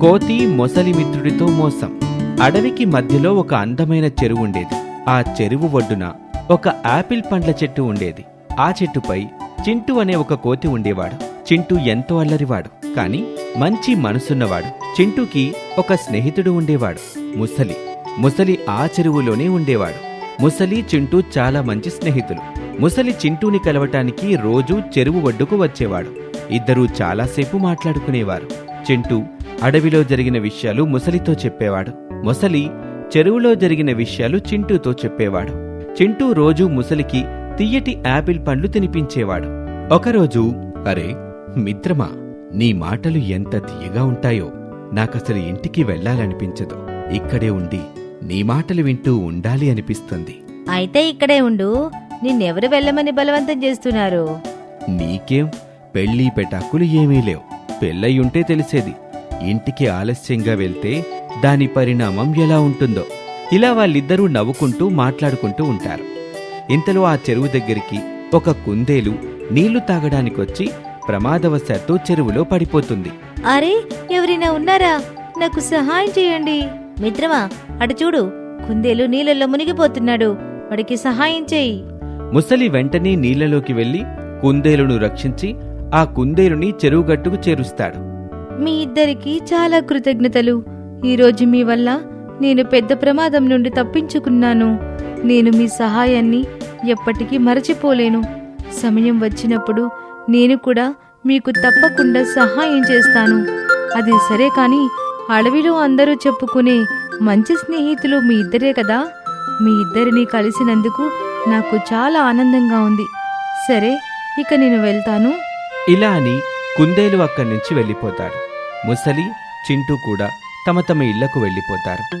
కోతి మొసలి మిత్రుడితో మోసం. అడవికి మధ్యలో ఒక అందమైన చెరువు ఉండేది. ఆ చెరువు ఒడ్డున ఒక ఆపిల్ పండ్ల చెట్టు ఉండేది. ఆ చెట్టుపై చింటూ అనే ఒక కోతి ఉండేవాడు. చింటూ ఎంతో అల్లరివాడు కాని మంచి మనసున్నవాడు. చింటూకి ఒక స్నేహితుడు ఉండేవాడు ముసలి. ముసలి ఆ చెరువులోనే ఉండేవాడు. ముసలి చింటూ చాలా మంచి స్నేహితులు. ముసలి చింటూని కలవటానికి రోజూ చెరువు ఒడ్డుకు వచ్చేవాడు. ఇద్దరూ చాలాసేపు మాట్లాడుకునేవారు. చింటూ అడవిలో జరిగిన విషయాలు ముసలితో చెప్పేవాడు. ముసలి చెరువులో జరిగిన విషయాలు చింటూతో చెప్పేవాడు. చింటూ రోజూ ముసలికి తియ్యటి యాపిల్ పండ్లు తినిపించేవాడు. ఒకరోజు అరే మిత్రమా నీ మాటలు ఎంత తీయగా ఉంటాయో నాకసలు ఇంటికి వెళ్ళాలనిపించదు. ఇక్కడే ఉండి నీ మాటలు వింటూ ఉండాలి అనిపిస్తుంది. అయితే ఇక్కడే ఉండు. నిన్నెవరు వెళ్ళమని బలవంతం చేస్తున్నారు? నీకేం పెళ్ళి పెటాకులు ఏమీ లేవు. పెళ్ళయ్యుంటే తెలిసేది. ఇంటికి ఆలస్యంగా వెళ్తే దాని పరిణామం ఎలా ఉంటుందో. ఇలా వాళ్ళిద్దరూ నవ్వుకుంటూ మాట్లాడుకుంటూ ఉంటారు. ఇంతలో ఆ చెరువు దగ్గరికి ఒక కుందేలు నీళ్ళు తాగడానికొచ్చి ప్రమాదవశాత్తు చెరువులో పడిపోతుంది. అరే ఎవరైనా ఉన్నారా? నాకు సహాయం చేయండి. మిత్రమా అటు చూడు. కుందేలు నీళ్ళల్లో మునిగిపోతున్నాడు. వాడికి సహాయం చేయి. ముసలి వెంటనే నీళ్ళలోకి వెళ్ళి కుందేలును రక్షించి ఆ కుందేలుని చెరువుగట్టుకు చేరుస్తాడు. మీ ఇద్దరికి చాలా కృతజ్ఞతలు. ఈరోజు మీ వల్ల నేను పెద్ద ప్రమాదం నుండి తప్పించుకున్నాను. నేను మీ సహాయాన్ని ఎప్పటికీ మరచిపోలేను. సమయం వచ్చినప్పుడు నేను కూడా మీకు తప్పకుండా సహాయం చేస్తాను. అది సరే కానీ అడవిలో అందరూ చెప్పుకునే మంచి స్నేహితులు మీ ఇద్దరే కదా? మీ ఇద్దరిని కలిసినందుకు నాకు చాలా ఆనందంగా ఉంది. సరే ఇక నేను వెళ్తాను. ఇలా అని కుందేలు అక్కడి నుంచి వెళ్ళిపోతాడు. ముసలి చింటూ కూడా తమ తమ ఇళ్ళకు వెళ్ళిపోతారు.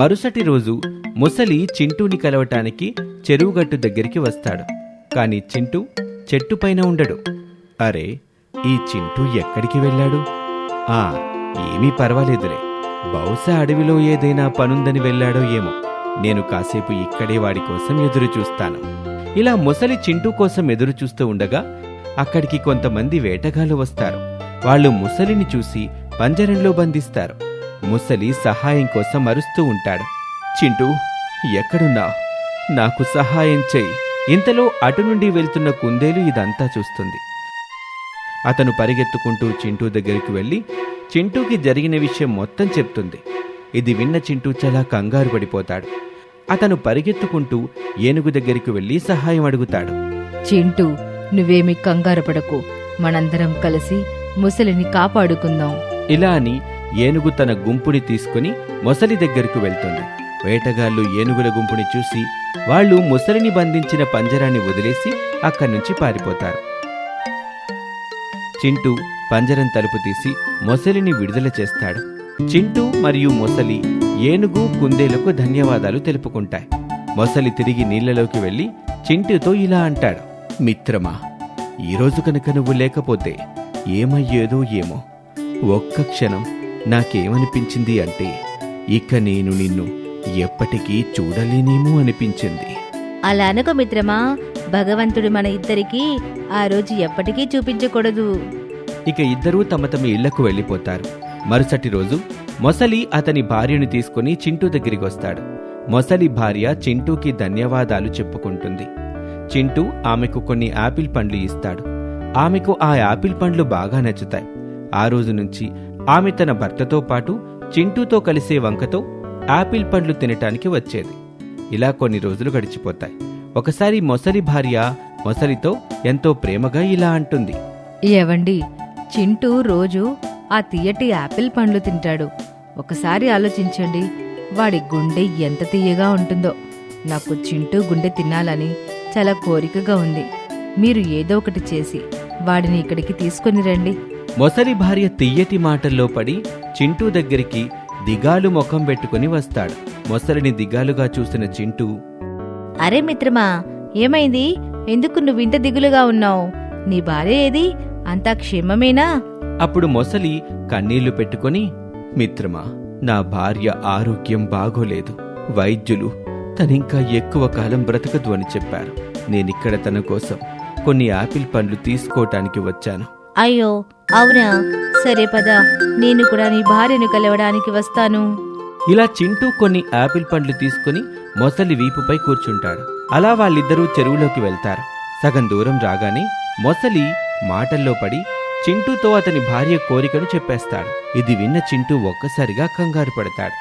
మరుసటి రోజు ముసలి చింటూని కలవటానికి చెరువుగట్టు దగ్గరికి వస్తాడు. కాని చింటూ చెట్టుపైన ఉండడు. అరే ఈ చింటూ ఎక్కడికి వెళ్ళాడు? ఆ ఏమీ పర్వాలేదులే. బహుశా అడవిలో ఏదైనా పనుందని వెళ్ళాడో ఏమో. నేను కాసేపు ఇక్కడే వాడి కోసం ఎదురు చూస్తాను. ఇలా ముసలి చింటూ కోసం ఎదురు చూస్తూ ఉండగా అక్కడికి కొంతమంది వేటగాళ్ళు వస్తారు. వాళ్ళు ముసలిని చూసి పంజరంలో బంధిస్తారు. ముసలి సహాయం కోసం అరుస్తూ ఉంటాడు. చింటూ ఎక్కడున్నా? నాకు సహాయం చెయ్యి. ఇంతలో అటు నుండి వెళ్తున్న కుందేలు ఇదంతా చూస్తుంది. అతను పరిగెత్తుకుంటూ చింటూ దగ్గరికి వెళ్ళి చింటూకి జరిగిన విషయం మొత్తం చెప్తుంది. ఇది విన్న చింటూ చాలా కంగారు పడిపోతాడు. అతను పరిగెత్తుకుంటూ ఏనుగు దగ్గరికి వెళ్ళి సహాయం అడుగుతాడు. చింటూ నువ్వేమి కంగారు పడకు. మనందరం కలిసి ముసలిని కాపాడుకుందాం. ఇలా అని ఏనుగు తన గుంపుని తీసుకుని మొసలి దగ్గరకు వెళ్తుంది. వేటగాళ్ళు ఏనుగుల గుంపుని చూసి వాళ్ళు ముసలిని బంధించిన పంజరాన్ని వదిలేసి అక్కడి నుంచి పారిపోతారు. చింటూ పంజరం తలుపు తీసి మొసలిని విడుదల చేస్తాడు. చింటూ మరియు మొసలి ఏనుగు కుందేలకు ధన్యవాదాలు తెలుపుకుంటాయి. మొసలి తిరిగి నీళ్ళలోకి వెళ్ళి చింటూతో ఇలా అంటాడు మిత్రమా ఈరోజు కనుక నువ్వు లేకపోతే ఏమయ్యేదో ఏమో. ఒక్క క్షణం నాకేమనిపించింది అంటే ఇక నేను నిన్ను ఎప్పటికీ చూడలేనేమో అనిపించింది. అలా అనుకో మిత్రమా భగవంతుడు మన ఇద్దరికి ఆ రోజు ఎప్పటికీ చూపించకూడదు. ఇక ఇద్దరూ తమ తమ ఇళ్ళకు వెళ్ళిపోతారు. మరుసటి రోజు మొసలి అతని భార్యను తీసుకుని చింటూ దగ్గరికి వస్తాడు మొసలి భార్య చింటూకి ధన్యవాదాలు చెప్పుకుంటుంది. చింటూ ఆమెకు కొన్ని యాపిల్ పండ్లు ఇస్తాడు. ఆమెకు ఆ యాపిల్ పండ్లు బాగా నచ్చుతాయి. ఆ రోజు నుంచి ఆమె తన భర్తతో పాటు చింటూతో కలిసే వంకతో యాపిల్ పండ్లు తినటానికి వచ్చేది. ఇలా కొన్ని రోజులు గడిచిపోతాయి. ఒకసారి మొసలి భార్య మొసలితో ఎంతో ప్రేమగా ఇలా అంటుంది. ఏవండి చింటూ రోజు ఆ తీయటి యాపిల్ పండ్లు తింటాడు. ఒకసారి ఆలోచించండి వాడి గుండె ఎంత తీయగా ఉంటుందో. నాకు చింటూ గుండె తినాలని చాలా కోరికగా ఉంది. మీరు ఏదో ఒకటి చేసి వాడిని ఇక్కడికి తీసుకొని రండి. మొసలి భార్య తియ్యటి మాటల్లో పడి చింటూ దగ్గరికి దిగాలు ముఖం పెట్టుకుని వస్తాడు. మొసలిని దిగాలుగా చూసిన చింటూ అరే మిత్రమా ఏమైంది? ఎందుకు నువ్వు ఇంత దిగులుగా ఉన్నావు? నీ భార్య ఏది? అంతా క్షేమమేనా? అప్పుడు మొసలి కన్నీళ్ళు పెట్టుకొని మిత్రమా నా భార్య ఆరోగ్యం బాగోలేదు. వైద్యులు తనింకా ఎక్కువ కాలం బ్రతకదు అని చెప్పారు. నేనిక్కడ తన కోసం కొన్ని యాపిల్ పండ్లు తీసుకోవటానికి వచ్చాను. అయ్యో అవునా? సరే పద నేను కూడా నీ భార్యను కలవడానికి వస్తాను. ఇలా చింటూ కొన్ని యాపిల్ పండ్లు తీసుకుని మొసలి వీపుపై కూర్చుంటాడు. అలా వాళ్ళిద్దరూ చెరువులోకి వెళ్తారు. సగం దూరం రాగానే మొసలి మాటల్లో పడి చింటూతో అతని భార్య కోరికను చెప్పేస్తాడు. ఇది విన్న చింటూ ఒక్కసారిగా కంగారు పడతాడు.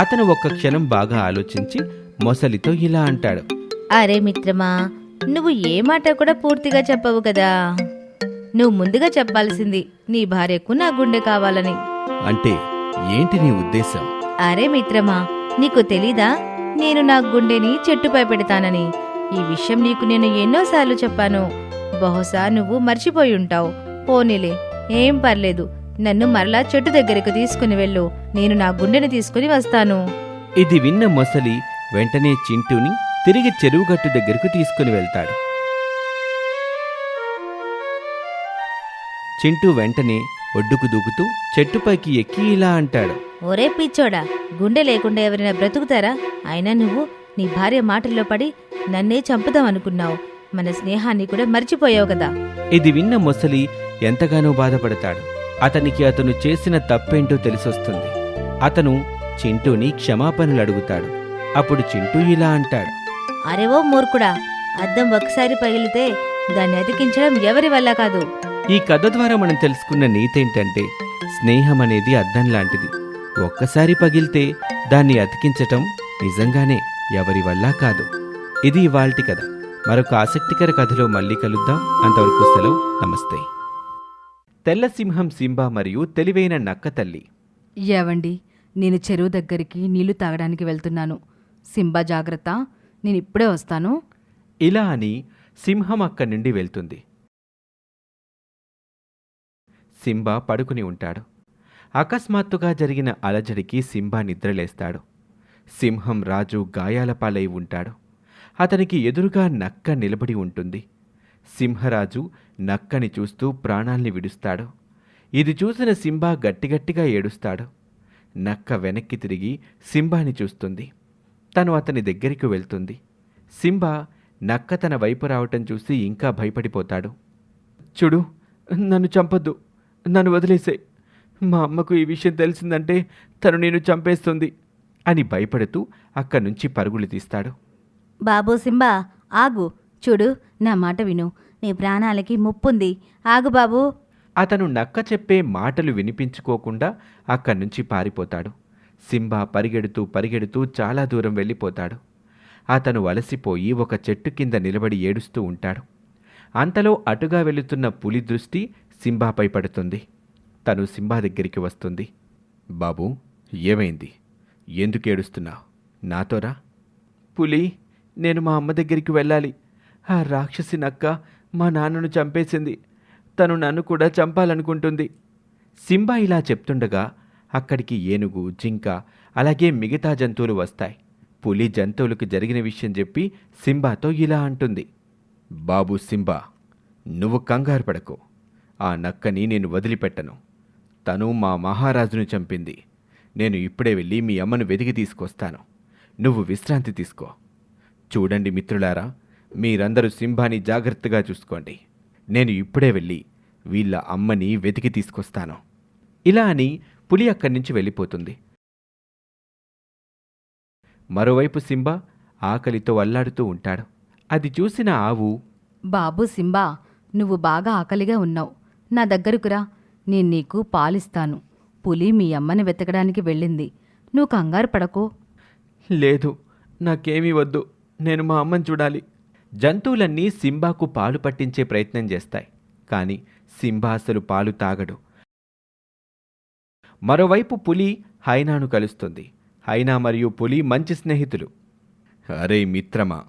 అతను ఒక్క క్షణం బాగా ఆలోచించి మొసలితో ఇలా అంటాడు. అరే మిత్రమా నువ్వు ఏ మాట కూడా పూర్తిగా చెప్పవు కదా. నువ్వు ముందుగా చెప్పాల్సింది నీ భార్యకు నా గుండె కావాలని. అంటే ఏంటి నీ ఉద్దేశం? అరే మిత్రమా నీకు తెలీదా? నేను నా గుండెని చెట్టుపై పెడతానని. ఈ విషయం నీకు నేను ఎన్నోసార్లు చెప్పాను. బహుశా నువ్వు మర్చిపోయి ఉంటావు. పోనీలే ఏం పర్లేదు. నన్ను మరలా చెట్టు దగ్గరకు తీసుకుని వెళ్ళు. నేను నా గుండెని తీసుకుని వస్తాను. ఇది విన్న మొసలి వెంటనే చింటూని తిరిగి చెరువుగట్టు దగ్గరకు తీసుకుని వెళ్తాడు. చింటూ వెంటనే ఒడ్డుకు దూకుతూ చెట్టుపైకి ఎక్కి ఇలా అంటాడు. ఒరే పిచ్చోడా గుండె లేకుండా ఎవరైనా బ్రతుకుతారా? అయినా నువ్వు నీ భార్య మాటల్లో పడి నన్నే చంపుదాం అనుకున్నావు మన స్నేహాన్ని కూడా మర్చిపోయావు కదా. ఇది విన్న మొసలి ఎంతగానో బాధపడతాడు. అతనికి అతను చేసిన తప్పేంటో తెలిసొస్తుంది. అతను చింటూని క్షమాపణలు అడుగుతాడు. అప్పుడు చింటూ ఇలా అంటాడు. అరే ఓ మూర్ఖుడా అద్దం ఒకసారి పగిలితే దాన్ని అతికించడం ఎవరి వల్ల కాదు? ఈ కథ ద్వారా మనం తెలుసుకున్న నీతేంటంటే స్నేహం అనేది అద్దం లాంటిది. ఒక్కసారి పగిలితే దాన్ని అతికించటం నిజంగానే ఎవరి వల్ల కాదు. ఇది ఇవాల్టి కథ. మరొక ఆసక్తికర కథలో మళ్ళీ కలుద్దాం. అంతవరకు సెలవు. నమస్తే. తెల్ల సింహం సింబా మరియు తెలివైన నక్క తల్లి. ఏవండి నేను చెరువు దగ్గరికి నీళ్ళు తాగడానికి వెళ్తున్నాను. సింబా జాగ్రత్త. నేను ఇప్పుడే వస్తాను. ఇలా అని సింహం అక్కడి నుండి వెళ్తుంది. సింబా పడుకుని ఉంటాడు. అకస్మాత్తుగా జరిగిన అలజడికి సింబా నిద్రలేస్తాడు. సింహం రాజు గాయాలపాలై ఉంటాడు. అతనికి ఎదురుగా నక్క నిలబడి ఉంటుంది. సింహరాజు నక్కని చూస్తూ ప్రాణాల్ని విడుస్తాడు. ఇది చూసిన సింబా గట్టిగట్టిగా ఏడుస్తాడు. నక్క వెనక్కి తిరిగి సింబాని చూస్తుంది. తను అతని దగ్గరికి వెళ్తుంది. సింబా నక్క తన వైపు రావటం చూసి ఇంకా భయపడిపోతాడు. చూడు నన్ను చంపొద్దు. నన్ను వదిలేసే. మా అమ్మకు ఈ విషయం తెలిసిందంటే తను నేను చంపేస్తుంది అని భయపడుతూ అక్కడి నుంచి పరుగులు తీస్తాడు. బాబు సింబా ఆగు. చూడు నా మాట విను. నీ ప్రాణాలకి ముప్పుంది. ఆగు బాబు. అతను నక్క చెప్పే మాటలు వినిపించుకోకుండా అక్కడి నుంచి పారిపోతాడు. సింబా పరిగెడుతూ పరిగెడుతూ చాలా దూరం వెళ్ళిపోతాడు. అతను అలసిపోయి ఒక చెట్టు కింద నిలబడి ఏడుస్తూ ఉంటాడు. అంతలో అటుగా వెళుతున్న పులి దృష్టి సింబాపై పడుతుంది. తను సింబా దగ్గరికి వస్తుంది. బాబూ ఏమైంది? ఎందుకు ఏడుస్తున్నావు నాతోరా పులి నేను మా అమ్మ దగ్గరికి వెళ్ళాలి. ఆ రాక్షసి నక్క మా నాన్నను చంపేసింది. తను నన్ను కూడా చంపాలనుకుంటుంది. సింబా ఇలా చెప్తుండగా అక్కడికి ఏనుగు జింక అలాగే మిగతా జంతువులు వస్తాయి. పులి జంతువులకు జరిగిన విషయం చెప్పి సింబాతో ఇలా అంటుంది. బాబు సింబా నువ్వు కంగారు పడకు. ఆ నక్కని నేను వదిలిపెట్టను. తను మా మహారాజును చంపింది. నేను ఇప్పుడే వెళ్ళి మీ అమ్మను వెతికి తీసుకొస్తాను. నువ్వు విశ్రాంతి తీసుకో. చూడండి మిత్రులారా మీరందరూ సింహాని జాగ్రత్తగా చూసుకోండి. నేను ఇప్పుడే వెళ్ళి వీళ్ళ అమ్మని వెతికి తీసుకొస్తాను. ఇలా అని పులి అక్కడి నుంచి వెళ్ళిపోతుంది. మరోవైపు సింబా ఆకలితో అల్లాడుతూ ఉంటాడు. అది చూసిన ఆవు బాబు సింబా నువ్వు బాగా ఆకలిగా ఉన్నావు. నా దగ్గరకు రా నేను నీకు పాలిస్తాను. పులి మీ అమ్మని వెతకడానికి వెళ్ళింది. నువ్వు కంగారు పడకు. లేదు నాకేమీ వద్దు. నేను మా అమ్మని చూడాలి. జంతువులన్నీ సింబాకు పాలు పట్టించే ప్రయత్నం చేస్తాయి. కానీ సింబా అసలు పాలు తాగడు. మరోవైపు పులి హైనాను కలుస్తుంది. హైనా మరియు పులి మంచి స్నేహితులు. అరే మిత్రమా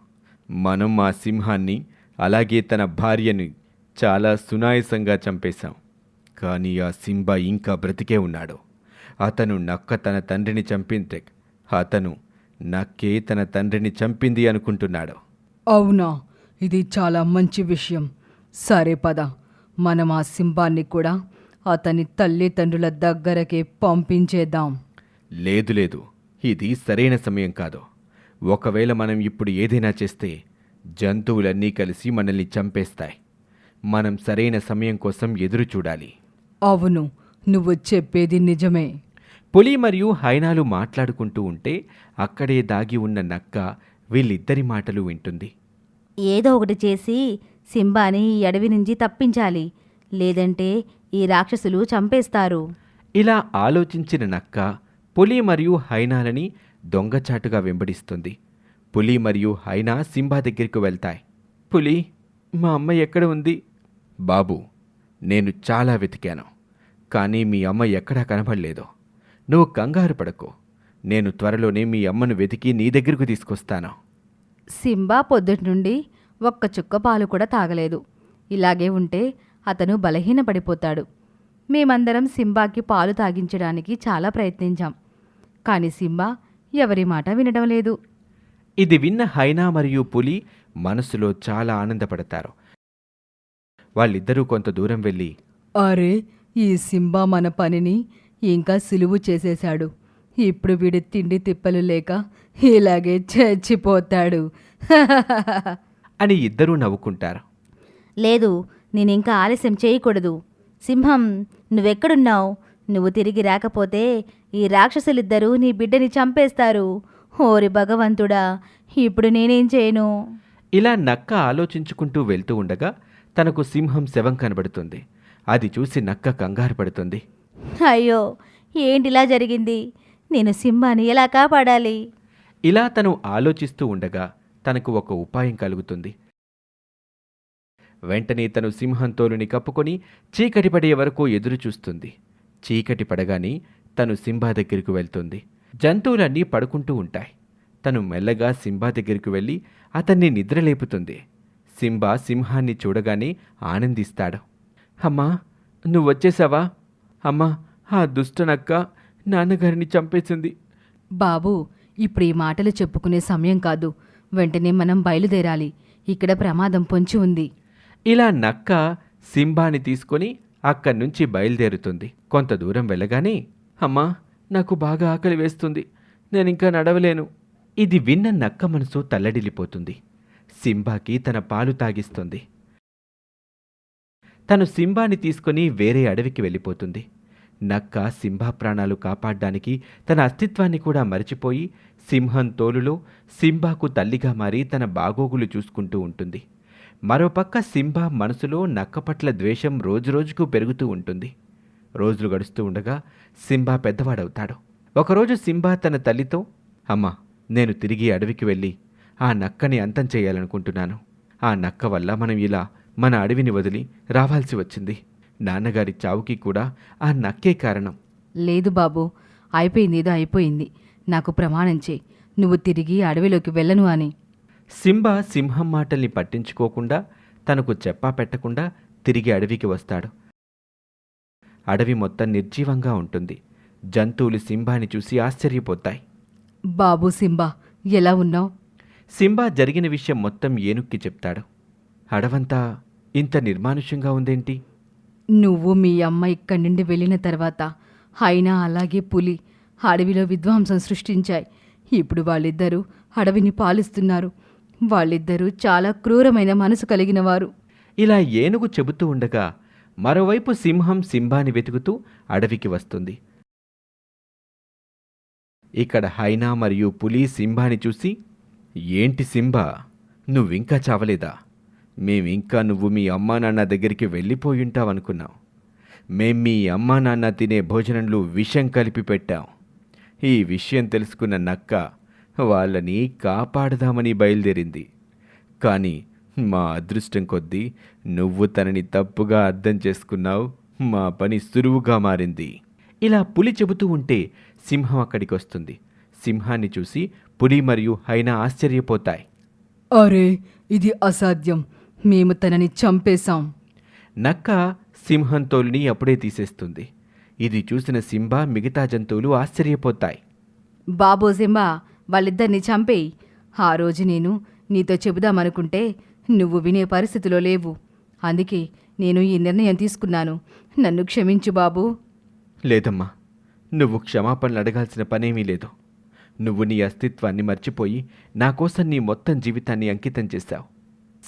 మనం మా సింహాన్ని అలాగే తన భార్యని చాలా సునాయసంగా చంపేశాం. కానీ ఆ సింబా ఇంకా బ్రతికే ఉన్నాడు. అతను నక్క తన తండ్రిని చంపింతే అతను నక్కే తన తండ్రిని చంపింది అనుకుంటున్నాడు. అవునా? ఇది చాలా మంచి విషయం. సరే పద మనం ఆ సింబాన్ని కూడా అతని తల్లిదండ్రుల దగ్గరకే పంపించేద్దాం. లేదు లేదు. ఇది సరైన సమయం కాదు. ఒకవేళ మనం ఇప్పుడు ఏదైనా చేస్తే జంతువులన్నీ కలిసి మనల్ని చంపేస్తాయి. మనం సరైన సమయం కోసం ఎదురు చూడాలి. అవును నువ్వు చెప్పేది నిజమే. పులి మరియు హైనాలు మాట్లాడుకుంటూ ఉంటే అక్కడే దాగి ఉన్న నక్క వీళ్ళిద్దరి మాటలు వింటుంది. ఏదో ఒకటి చేసి సింబాని ఈ అడవి నుంచి తప్పించాలి. లేదంటే ఈ రాక్షసులు చంపేస్తారు. ఇలా ఆలోచించిన నక్క పులి మరియు హైనాలని దొంగచాటుగా వెంబడిస్తుంది. పులి మరియు హైనా సింబా దగ్గరికి వెళ్తాయి. పులి మా అమ్మ ఎక్కడ ఉంది? బాబు నేను చాలా వెతికాను కానీ మీ అమ్మ ఎక్కడా కనబడలేదు. నువ్వు కంగారు పడకు. నేను త్వరలోనే మీ అమ్మను వెతికి నీ దగ్గరకు తీసుకొస్తాను. సింబా పొద్దుటి నుండి ఒక్క చుక్క పాలు కూడా తాగలేదు. ఇలాగే ఉంటే అతను బలహీనపడిపోతాడు. మేమందరం సింబాకి పాలు తాగించడానికి చాలా ప్రయత్నించాం. కానీ సింబా ఎవరి మాట వినడం లేదు. ఇది విన్న హైనా మరియు పులి మనసులో చాలా ఆనందపడతారు. వాళ్ళిద్దరూ కొంత దూరం వెళ్ళి అరే ఈ సింబా మన పనిని ఇంకా సులువు చేసేశాడు. ఇప్పుడు వీడి తిండి తిప్పలు లేక ఇలాగే చచ్చిపోతాడు. అని ఇద్దరూ నవ్వుకుంటారు. లేదు నేనింకా ఆలస్యం చేయకూడదు. సింహం నువ్వెక్కడున్నావు? నువ్వు తిరిగి రాకపోతే ఈ రాక్షసులిద్దరూ నీ బిడ్డని చంపేస్తారు. ఓరి భగవంతుడా ఇప్పుడు నేనేం చేయను? ఇలా నక్క ఆలోచించుకుంటూ వెళ్తూ ఉండగా తనకు సింహం శవం కనబడుతుంది. అది చూసి నక్క కంగారు పడుతుంది. అయ్యో ఏంటిలా జరిగింది? నేను సింహాని ఎలా కాపాడాలి? ఇలా తను ఆలోచిస్తూ ఉండగా తనకు ఒక ఉపాయం కలుగుతుంది. వెంటనే తను సింహంతోలుని కప్పుకొని చీకటి పడే వరకు ఎదురుచూస్తుంది చీకటి పడగానే తను సింబా దగ్గరికి వెళ్తుంది. జంతువులన్నీ పడుకుంటూ ఉంటాయి. తను మెల్లగా సింబా దగ్గరికి వెళ్ళి అతన్ని నిద్రలేపుతుంది. సింబా సింహాన్ని చూడగానే ఆనందిస్తాడు. అమ్మా నువ్వు వచ్చేసావా? అమ్మా ఆ దుష్టనక్క నాన్నగారిని చంపేసింది. బాబు ఇప్పుడు ఈ మాటలు చెప్పుకునే సమయం కాదు. వెంటనే మనం బయలుదేరాలి. ఇక్కడ ప్రమాదం పొంచి ఉంది. ఇలా నక్క సింబాని తీసుకొని అక్కడి నుంచి బయలుదేరుతుంది. కొంత దూరం వెళ్ళగానే అమ్మా నాకు బాగా ఆకలి వేస్తుంది. నేనింకా నడవలేను. ఇది విన్న నక్క మనసు తల్లడిల్లిపోతుంది. సింబాకి తన పాలు తాగిస్తుంది. తను సింబాని తీసుకొని వేరే అడవికి వెళ్ళిపోతుంది. నక్క సింహ ప్రాణాలు కాపాడ్డానికి తన అస్తిత్వాన్ని కూడా మరిచిపోయి సింహం తోలులో సింబాకు తల్లిగా మారి తన బాగోగులు చూసుకుంటూ ఉంటుంది. మరోపక్క సింబా మనసులో నక్క పట్ల ద్వేషం రోజురోజుకు పెరుగుతూ ఉంటుంది. రోజులు గడుస్తూ ఉండగా సింబా పెద్దవాడవుతాడు. ఒకరోజు సింబా తన తల్లితో అమ్మా నేను తిరిగి అడవికి వెళ్ళి ఆ నక్కని అంతం చేయాలనుకుంటున్నాను. ఆ నక్క వల్ల మనం ఇలా మన అడవిని వదిలి రావాల్సి వచ్చింది. నాన్నగారి చావుకి కూడా ఆ నక్కే కారణం. లేదు బాబు అయిపోయింది ఏదో అయిపోయింది. నాకు ప్రమాణం చేయి. నువ్వు తిరిగి అడవిలోకి వెళ్ళను అని సింబా సింహం మాటల్ని పట్టించుకోకుండా తనకు చెప్పా పెట్టకుండా తిరిగి అడవికి వస్తాడు. అడవి మొత్తం నిర్జీవంగా ఉంటుంది. జంతువులు సింబాని చూసి ఆశ్చర్యపోతాయి. బాబు సింబా ఎలా ఉన్నావు? సింబా జరిగిన విషయం మొత్తం ఏనుక్కి చెప్తాడు. అడవంతా ఇంత నిర్మానుష్యంగా ఉందేంటి? నువ్వు మీ అమ్మ ఇక్కడి నుండి వెళ్ళిన తర్వాత అయినా అలాగే పులి అడవిలో విధ్వంసం సృష్టించాయి. ఇప్పుడు వాళ్ళిద్దరూ అడవిని పాలిస్తున్నారు. వాళ్ళిద్దరూ చాలా క్రూరమైన మనసు కలిగిన వారు ఇలా ఏనుగు చెబుతూ ఉండగా మరోవైపు సింహం సింబాని వెతుకుతూ అడవికి వస్తుంది. ఇక్కడ హైనా మరియు పులి సింబాని చూసి ఏంటి సింబా నువ్వింకా చావలేదా? మేమింకా నువ్వు మీ అమ్మా నాన్న దగ్గరికి వెళ్ళిపోయుంటావనుకున్నాం మేం మీ అమ్మా నాన్న తినే భోజనంలో విషం కలిపి పెట్టాం. ఈ విషయం తెలుసుకున్న నక్క వాళ్ళని కాపాడదామని బయలుదేరింది. కానీ మా అదృష్టం కొద్దీ నువ్వు తనని తప్పుగా అర్థం చేసుకున్నావు. మా పని సులువుగా మారింది. ఇలా పులి చెబుతూ ఉంటే సింహం అక్కడికి వస్తుంది. సింహాన్ని చూసి పులి మరియు హైనా ఆశ్చర్యపోతాయి. అరే ఇది అసాధ్యం. మేము తనని చంపేశాం. నక్క సింహం తోలుని అప్పుడే తీసేస్తుంది. ఇది చూసిన సింబా మిగతా జంతువులు ఆశ్చర్యపోతాయి. బాబో సింబా వాళ్ళిద్దరిని చంపేయి. ఆ రోజు నేను నీతో చెబుదామనుకుంటే నువ్వు వినే పరిస్థితిలో లేవు. అందుకే నేను ఈ నిర్ణయం తీసుకున్నాను. నన్ను క్షమించు బాబూ. లేదమ్మా. నువ్వు క్షమాపణలు అడగాల్సిన పనేమీ లేదు. నువ్వు నీ అస్తిత్వాన్ని మర్చిపోయి నా కోసం నీ మొత్తం జీవితాన్ని అంకితం చేశావు.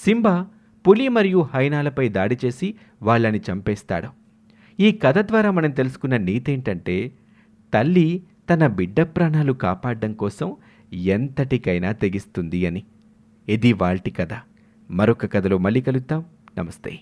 సింబా పులి మరియు హైనాలపై దాడి చేసి వాళ్ళని చంపేస్తాడు. ఈ కథ ద్వారా మనం తెలుసుకున్న నీతేంటంటే తల్లి తన బిడ్డ ప్రాణాలు కాపాడడం కోసం ఎంతటికైనా తెగిస్తుంది అని. ఇది వాల్టి కథ. మరొక కథలో మళ్ళీ కలుద్దాం. నమస్తే.